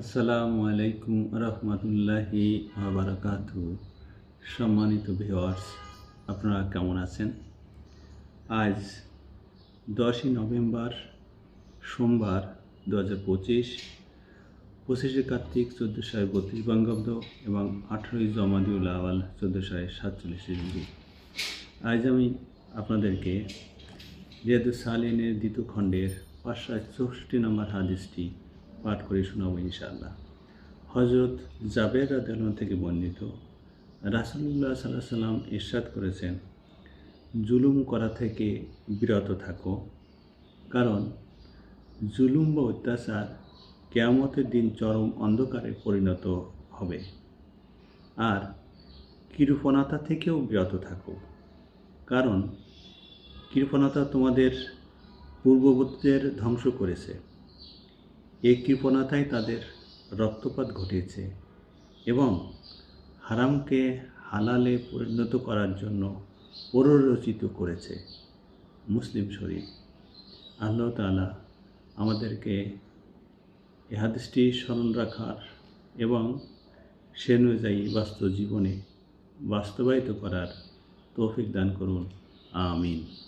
আসসালামু আলাইকুম রহমতুল্লাহি বারাকাত সম্মানিত ভিওয়ার্স আপনারা কেমন আছেন? আজ দশই নভেম্বর, সোমবার দু হাজার পঁচিশ, পঁচিশে কার্তিক চোদ্দোশো বত্রিশ বঙ্গাব্দ এবং আঠেরোই জমাদিউল আওয়াল চোদ্দোশো সাতচল্লিশ হিজরি। আজ আমি আপনাদেরকে রিয়াদুস সালিনের দ্বিতীয় খণ্ডের পাঁচশো চৌষট্টি নম্বর হাদিসটি পাঠ করে শোনাবো ইনশাআল্লাহ। হজরত জাবের রাদিয়াল্লাহু থেকে বর্ণিত, রাসুলুল্লাহ সাল্লাহ সাল্লাম ইরশাদ করেছেন, জুলুম করা থেকে বিরত থাকো। কারণ, জুলুম বা অত্যাচার কেয়ামতের দিন চরম অন্ধকারে পরিণত হবে। আর কৃপণতা থেকেও বিরত থাকো। কারণ, কৃপণতা তোমাদের পূর্ববর্তীদের ধ্বংস করেছে। এই কৃপণতাই তাদের রক্তপাত ঘটিয়েছে এবং হারামকে হালালে পরিণত করার জন্য প্ররোচিত করেছে মুসলিম শরীফ। আল্লাহ তালা আমাদেরকে এ হাদিসটি স্মরণ রাখার এবং সে অনুযায়ী বাস্তব জীবনে বাস্তবায়িত করার তৌফিক দান করুন। আমিন।